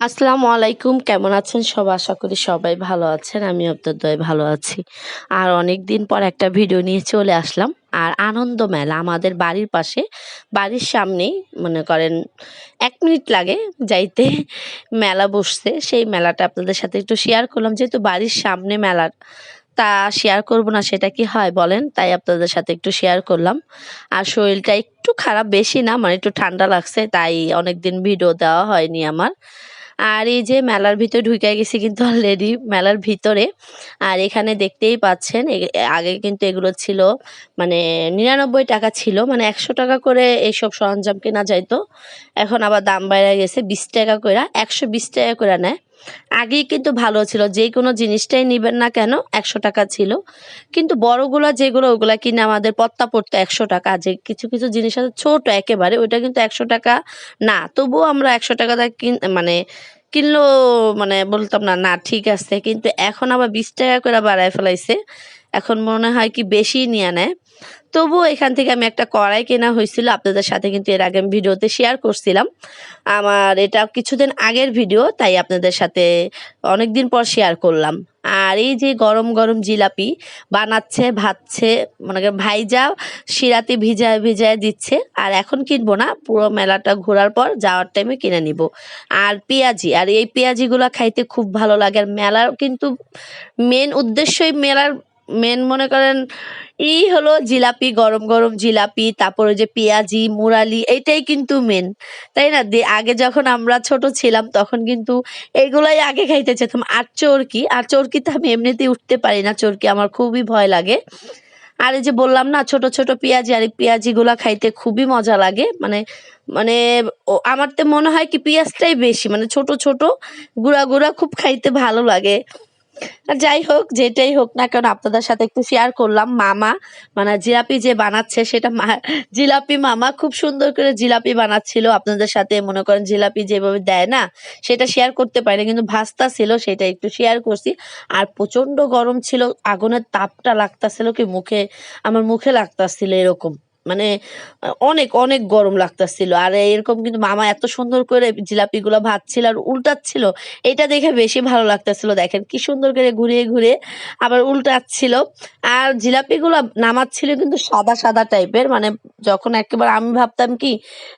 আসসালামু আলাইকুম। কেমন আছেন সব? আশা করি সবাই ভালো আছেন। আমি আপনাদের ভালো আছি। আর অনেক দিন পর একটা ভিডিও নিয়ে চলে আসলাম। আর আনন্দ মেলা আমাদের বাড়ির পাশে। বাড়ির সামনেই মনে করেন এক মিনিট লাগে যাইতে মেলা বসছে সেই মেলাটা আপনাদের সাথে একটু শেয়ার করলাম। যেহেতু বাড়ির সামনে মেলার তা শেয়ার করব না, সেটা কি হয় বলেন? তাই আপনাদের সাথে একটু শেয়ার করলাম। আর শরীরটা একটু খারাপ, বেশি না মানে একটু ঠান্ডা লাগছে। তাই অনেক দিন ভিডিও দেওয়া হয়নি আমার। আর এই যে মেলার ভিতরে ঢুকে গেছি কিন্তু অলরেডি মেলার ভিতরে। আর এখানে দেখতেই পাচ্ছেন আগে কিন্তু এগুলো ছিল মানে নিরানব্বই টাকা ছিল মানে একশো টাকা করে এইসব সরঞ্জাম কেনা যাইতো। এখন আবার দাম বাইরে গেছে, বিশ টাকা করে একশো বিশ টাকা করে নেয়। আগেই কিন্তু ভালো ছিল। যে কোনো জিনিসটাই নেবেন না কেন, একশো টাকা ছিল। কিন্তু বড়গুলো যেগুলো, ওগুলো কিনে আমাদের পত্তা পড়তো একশো টাকা। যে কিছু কিছু জিনিস আছে ছোট একেবারে, ওইটা কিন্তু একশো টাকা না। তবুও আমরা একশো টাকা দিয়ে কিন মানে কিনলেও মানে বলতাম না না, ঠিক আছে। কিন্তু এখন আবার বিশ টাকা করে বাড়ায় ফেলাইছে। এখন মনে হয় কি বেশি নিয়ে নেয়। তবুও এখান থেকে আমি একটা কড়াই কেনা হয়েছিল। আপনাদের সাথে কিন্তু এর আগে আমি ভিডিওতে শেয়ার করছিলাম। আমার এটা কিছুদিন আগের ভিডিও, তাই আপনাদের সাথে অনেক দিন পর শেয়ার করলাম। আর এই যে গরম গরম জিলাপি বানাচ্ছে ভাজছে মানে ভাইজা শিরাতে ভিজায় ভিজায় দিচ্ছে। আর এখন কিনবো না, পুরো মেলাটা ঘোরার পর যাওয়ার টাইমে কিনে নিব। আর পেঁয়াজি, আর এই পেঁয়াজিগুলো খাইতে খুব ভালো লাগে। আর মেলার কিন্তু মেন উদ্দেশ্যই মেলার মেন মনে করেন, ই হলো জিলাপি, গরম গরম জিলাপি, তারপরে যে পেঁয়াজি, মুরালি, এইটাই কিন্তু মেন তাই না? আগে যখন আমরা ছোট ছিলাম তখন কিন্তু এগুলাই আগে খাইতে চেতাম আর চরকি, আর চরকিতে আমি এমনিতেই উঠতে পারি না, চরকি আমার খুবই ভয় লাগে। আর এই যে বললাম না, ছোট ছোট পেঁয়াজি আর এই পেঁয়াজিগুলা খাইতে খুবই মজা লাগে। মানে মানে আমার তো মনে হয় কি পেঁয়াজটাই বেশি মানে ছোট ছোট গুঁড়া গুঁড়া খুব খাইতে ভালো লাগে। যাই হোক, যেটাই হোক না কেন আপনাদের সাথে একটু শেয়ার করলাম। মামা মানে জিলাপি যে বানাচ্ছে সেটা জিলাপি মামা খুব সুন্দর করে জিলাপি বানাচ্ছিল। আপনাদের সাথে মনে করেন জিলাপি যেভাবে দেয় না, সেটা শেয়ার করতে পারিনি, কিন্তু ভাস্তা ছিল, সেটা একটু শেয়ার করছি। আর প্রচণ্ড গরম ছিল, আগুনের তাপটা লাগতাছিল কি মুখে, আমার মুখে লাগতাছিল এরকম। মানে অনেক অনেক গরম লাগতাছিল। আর এরকম কিন্তু মামা এত সুন্দর করে জিলাপিগুলো ভাজছিল আর উল্টাচ্ছিল, এটা দেখে বেশি ভালো লাগতেছিল। দেখেন কি সুন্দর করে ঘুরিয়ে ঘুরিয়ে আবার উল্টাচ্ছিল। আর জিলাপি জিলাপিগুলো নামাচ্ছিল কিন্তু সাদা সাদা টাইপের মানে যখন একেবারে আমি ভাবতাম কি,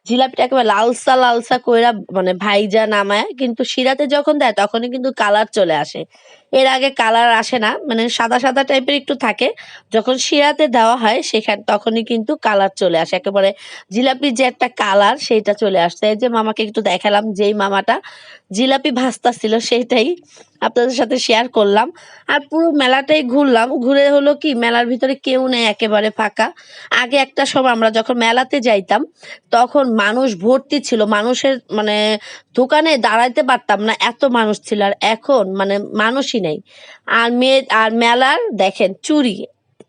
জিলাপিটা একেবারে লালসা লালসা কইরা মানে ভাইজা নামায়, কিন্তু শিরাতে যখন দেয় তখনই কিন্তু কালার চলে আসে। এর আগে কালার আসে না মানে সাদা সাদা টাইপের একটু থাকে। যখন শিরাতে দেওয়া হয়, সেখানে, তখনই কিন্তু কালার চলে আসে। একেবারে জিলাপির যে একটা কালার সেইটা চলে আসছে। এই যে মামাকে একটু দেখালাম, যেই মামাটা জিলাপি ভাজতা ছিল সেইটাই আপনাদের সাথে শেয়ার করলাম। আর পুরো মেলাটাই ঘুরলাম। ঘুরে হলো কি, মেলার ভিতরে কেউ নেই, একেবারে ফাঁকা। আগে একটা সময় আমরা যখন মেলাতে যাইতাম, তখন মানুষ ভর্তি ছিল। মানুষের মানে দোকানে দাঁড়াইতে পারতাম না, এত মানুষ ছিল আর এখন মানে মানুষই নেই। আর মেয়ে, আর মেলার দেখেন চুরি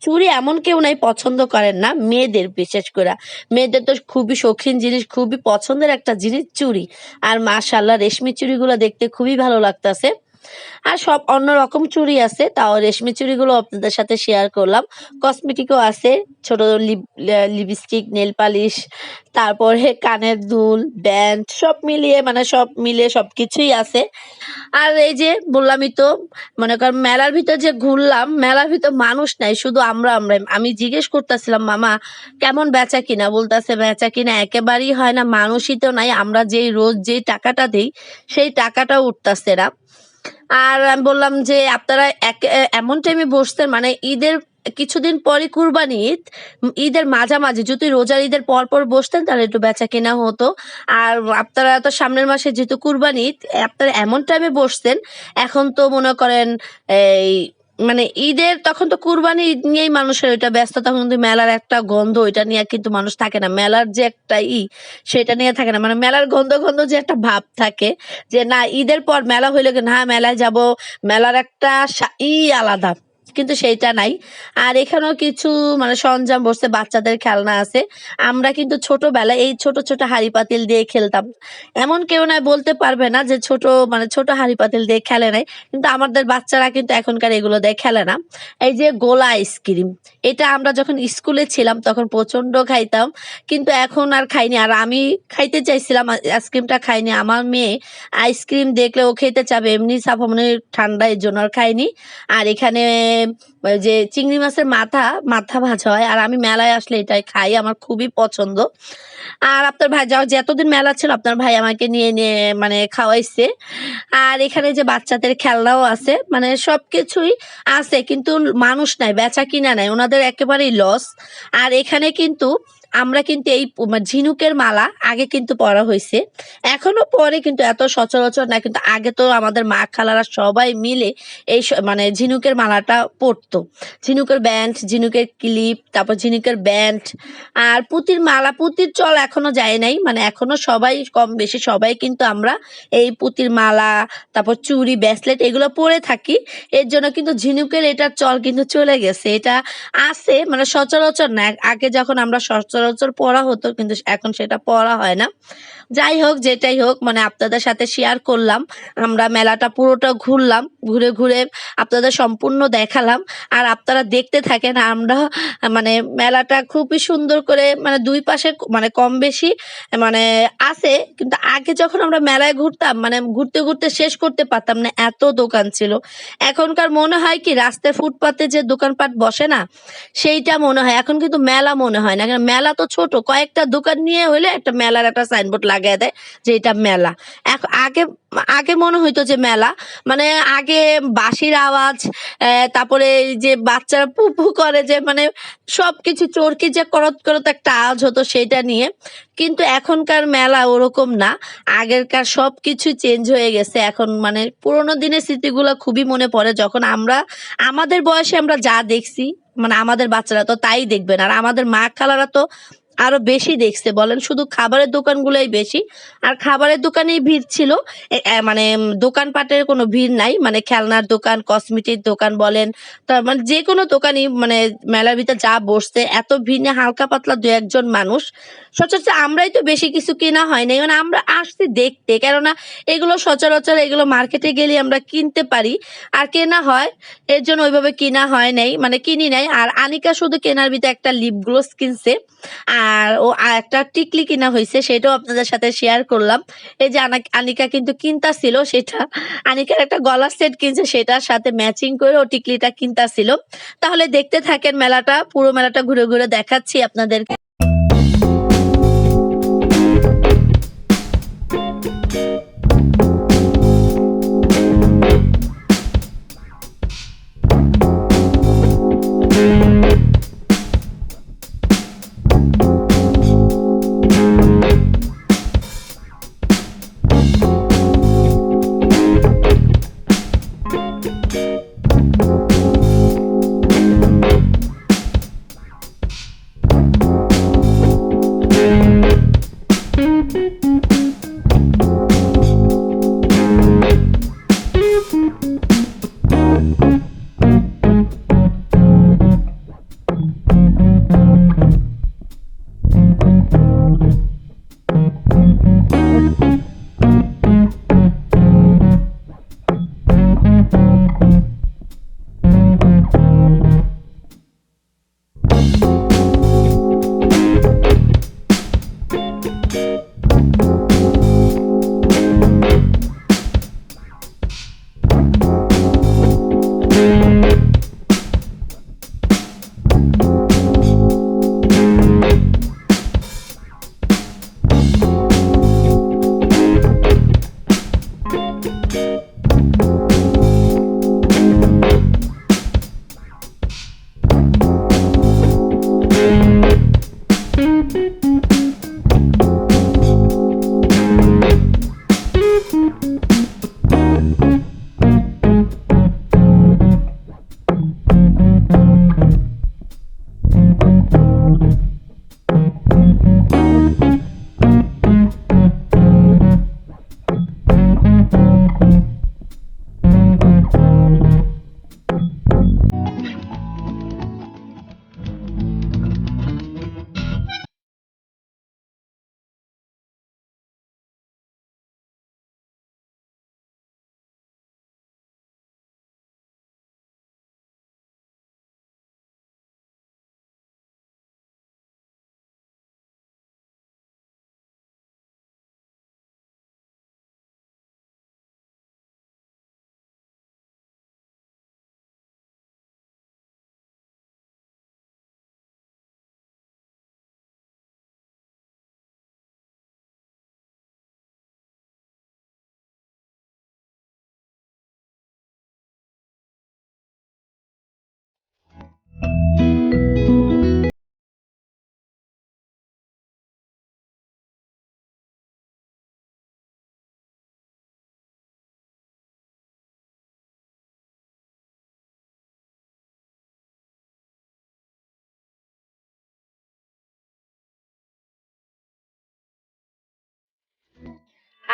চুরি এমন কেউ নাই, পছন্দ করেন না মেয়েদের বিশেষ করে। মেয়েদের তো খুবই শৌখিন জিনিস, খুবই পছন্দের একটা জিনিস চুরি। আর মাশাল্লাহ রেশমি চুরিগুলো দেখতে খুবই ভালো লাগতাছে। আর সব অন্য রকম চুড়ি আছে, তাও রেশমি চুড়িগুলো আপনাদের সাথে শেয়ার করলাম। কসমেটিকও আছে, ছোট লিপস্টিক নেল পালিশ তারপরে কানের দুল ব্যান্ড সব মিলিয়ে মানে সব মিলিয়ে সব কিছুই আছে। আর এই যে বললামই তো, মনে কর মেলার ভিতর যে ঘুরলাম, মেলার ভিতর মানুষ নাই, শুধু আমরা আমরা। আমি জিজ্ঞেস করতেছিলাম, মামা, কেমন বেচা কিনা? বলতেছে, বেচা কিনা একেবারেই হয় না, মানুষই তো নাই। আমরা যেই রোজ যেই টাকাটা দিই, সেই টাকাটা উঠতেছে না। আর আমি বললাম যে আপনারা এক- এমন টাইমে বসতেন মানে ঈদের কিছুদিন পরে কুরবানি ঈদ, ঈদের মাঝামাঝি, যদি রোজার ঈদের পর পর বসতেন তাহলে একটু বেচা কেনা হতো। আর আপনারা তো সামনের মাসে যেহেতু কুরবানি ঈদ, আপনারা এমন টাইমে বসতেন, এখন তো মনে করেন এই মানে ঈদের, তখন তো কুরবানি ঈদ নিয়েই মানুষের ওইটা ব্যস্ত তখন কিন্তু মেলার একটা গন্ধ, ওইটা নিয়ে কিন্তু মানুষ থাকে না। মেলার যে একটা ই, সেটা নিয়ে থাকে না। মানে মেলার গন্ধ গন্ধ যে একটা ভাব থাকে, যে না, ঈদের পর মেলা হইলে না মেলায় যাব। মেলার একটা ই আলাদা। কিন্তু সেইটা নাই। আর এখানেও কিছু মানে সরঞ্জাম বসছে, বাচ্চাদের খেলনা আছে। আমরা কিন্তু ছোটবেলায় এই ছোট ছোট হাঁড়ি পাতিল দিয়ে খেলতাম। এমন কেউ নয় বলতে পারবে না যে ছোট মানে ছোট হাঁড়ি পাতিল দিয়ে খেলে নাই। কিন্তু আমাদের বাচ্চারা কিন্তু এখনকার এগুলো দিয়ে খেলে না। এই যে গোলা আইসক্রিম, এটা আমরা যখন স্কুলে ছিলাম তখন প্রচণ্ড খাইতাম। কিন্তু এখন আর খাইনি। আর আমি খাইতে চাইছিলাম, আইসক্রিমটা খাইনি। আমার মেয়ে আইসক্রিম দেখলে ও খেতে চাবে। এমনি সাফামনি ঠান্ডা, এর জন্য আর খাইনি। আর এখানে যে চিংড়ি মাছের মাথা মাথা ভাজা হয়, আর আমি মেলায় আসলে এটাই খাই, আমার খুবই পছন্দ। আর আপনার ভাই, যাও, যতদিন মেলা ছিল, আপনার ভাই আমাকে নিয়ে নিয়ে মানে খাওয়াইছে। আর এখানে যে বাচ্চাদের খেলনাও আছে মানে সব কিছুই আছে, কিন্তু মানুষ নাই, বেচা কিনা নাই, ওনাদের একেবারেই লস আর এখানে কিন্তু আমরা কিন্তু এই মানে ঝিনুকের মালা আগে কিন্তু পরা হয়েছে। এখনও পরে কিন্তু এত সচরাচর না, কিন্তু আগে তো আমাদের মা খালারা সবাই মিলে এই মানে ঝিনুকের মালাটা পরতো। ঝিনুকের ব্যান্ড, ঝিনুকের ক্লিপ, তারপর ঝিনুকের ব্যান্ড, আর পুতির মালা, পুতির চল এখনও যায় নাই। মানে এখনও সবাই কম বেশি সবাই কিন্তু আমরা এই পুতির মালা, তারপর চুড়ি, ব্যাসলেট এগুলো পরে থাকি। এর জন্য কিন্তু ঝিনুকের এটার চল কিন্তু চলে গেছে। এটা আছে মানে সচরাচর না। আগে যখন আমরা সচরাচর পড়া হতো কিন্তু এখন সেটা পড়া হয় না। যাই হোক, যেটাই হোক মানে আপনাদের সাথে শেয়ার করলাম। আমরা মেলাটা পুরোটা ঘুরলাম, ঘুরে ঘুরে আপনাদের সম্পূর্ণ দেখালাম। আর আপনারা দেখতে থাকেন, আমরা মানে মেলাটা খুবই সুন্দর করে মানে দুই পাশে মানে কম বেশি মানে আছে। কিন্তু আগে যখন আমরা মেলায় ঘুরতাম মানে ঘুরতে ঘুরতে শেষ করতে পারতাম না, এত দোকান ছিল। এখনকার মনে হয় কি রাস্তায় ফুটপাতে যে দোকানপাট বসে না, সেইটা মনে হয়। এখন কিন্তু মেলা মনে হয় না। মেলা তো ছোট, কয়েকটা দোকান নিয়ে হলে একটা মেলার একটা সাইনবোর্ড লাগিয়ে দেয় যে এটা মেলা। আগে আগে মনে হইতো যে মেলা। মানে আগে বাঁশির আওয়াজ তারপরে যে বাচ্চারা পু পু করে যে মানে সবকিছু চরকি যে করত করত একটা আওয়াজ হতো সেটা নিয়ে। কিন্তু এখনকার মেলা ওরকম না। আগেরকার সব কিছু চেঞ্জ হয়ে গেছে। এখন মানে পুরোনো দিনের স্মৃতিগুলো খুবই মনে পড়ে। যখন আমরা আমাদের বয়সে আমরা যা দেখছি মানে আমাদের বাচ্চারা তো তাই দেখবেন আর আমাদের মা খালারা তো আরও বেশি দেখছে। বলেন শুধু খাবারের দোকানগুলোই বেশি। আর খাবারের দোকানেই ভিড় ছিল। মানে দোকানপাটের কোনো ভিড় নাই। মানে খেলনার দোকান কসমেটিক দোকান বলেন। তার মানে যে কোনো দোকানই মানে মেলার ভিতরে যা বসছে এত ভিড় নেই, হালকা পাতলা দু একজন মানুষ। সচরাচর আমরাই তো বেশি কিছু কেনা হয় নাই। মানে আমরা আসছি দেখতে। কেননা এগুলো সচরাচর এগুলো মার্কেটে গেলে আমরা কিনতে পারি। আর কেনা হয় এর জন্য ওইভাবে কিনা হয় নাই। মানে কিনি নাই। আর আনিকা শুধু কেনার ভিতরে একটা লিপ গ্লোস কিনছে। আর ও আর একটা টিকলি কিনা হয়েছে সেটাও আপনাদের সাথে শেয়ার করলাম। এই যে আনা- আনিকা কিন্তু কিনতা ছিল সেটা, আনিকার একটা গলার সেট কিনছে, সেটার সাথে ম্যাচিং করে ও টিকলিটা কিনতা ছিল তাহলে দেখতে থাকেন মেলাটা, পুরো মেলাটা ঘুরে ঘুরে দেখাচ্ছি আপনাদেরকে।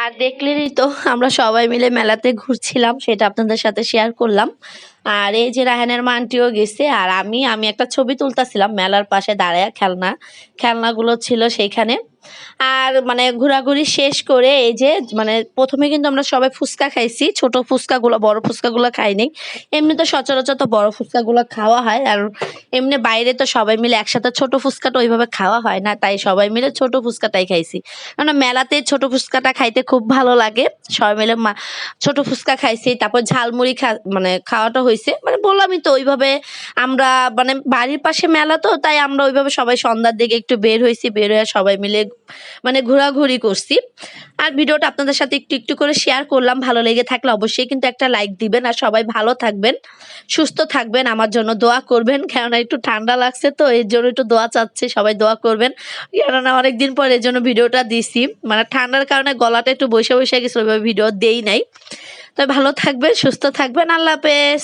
আর দেখলেনই তো, আমরা সবাই মিলে মেলাতে ঘুরছিলাম, সেটা আপনাদের সাথে শেয়ার করলাম। আর এই যে রাহানের মানটিও গেছে, আর আমি আমি একটা ছবি তুলতেছিলাম, মেলার পাশে দাঁড়ায় খেলনা, খেলনাগুলো ছিল সেইখানে। আর মানে ঘোরাঘুরি শেষ করে এই যে মানে প্রথমে কিন্তু আমরা সবাই ফুচকা খাইছি, ছোট ফুচকাগুলো, বড় ফুচকাগুলো খাইনি। এমনি তো সচরাচর তো বড় ফুচকাগুলো খাওয়া হয়, আর এমনি বাইরে তো সবাই মিলে একসাথে ছোট ফুচকাটা ওইভাবে খাওয়া হয় না, তাই সবাই মিলে ছোট ফুচকাটাই খাইছি। কারণ মেলাতে ছোট ফুচকাটা খাইতে খুব ভালো লাগে, সবাই মিলে ছোট ফুচকা খাইছি, তারপর ঝালমুড়ি খা মানে খাওয়াটা হয়েছে মানে বললামই তো ওইভাবে আমরা মানে বাড়ির পাশে মেলা তো, তাই আমরা ওইভাবে সবাই সন্ধ্যার দিকে একটু বের হয়েছি বের হয়ে সবাই মিলে মানে ঘোরাঘুরি করছি। আর ভিডিওটা আপনাদের সাথে একটু একটু করে শেয়ার করলাম, ভালো লেগে থাকলে অবশ্যই কিন্তু একটা লাইক দিবেন। আর সবাই ভালো থাকবেন, সুস্থ থাকবেন, আমার জন্য দোয়া করবেন। কেননা একটু ঠান্ডা লাগছে তো, এর জন্য একটু দোয়া চাচ্ছে, সবাই দোয়া করবেন। কেননা অনেকদিন পর এর জন্য ভিডিওটা দিছি। মানে ঠান্ডার কারণে গলাটা একটু বসে বসে গেছিল ভিডিও দেই নাই। তো ভালো থাকবেন, সুস্থ থাকবেন, আল্লাহ হাফেজ।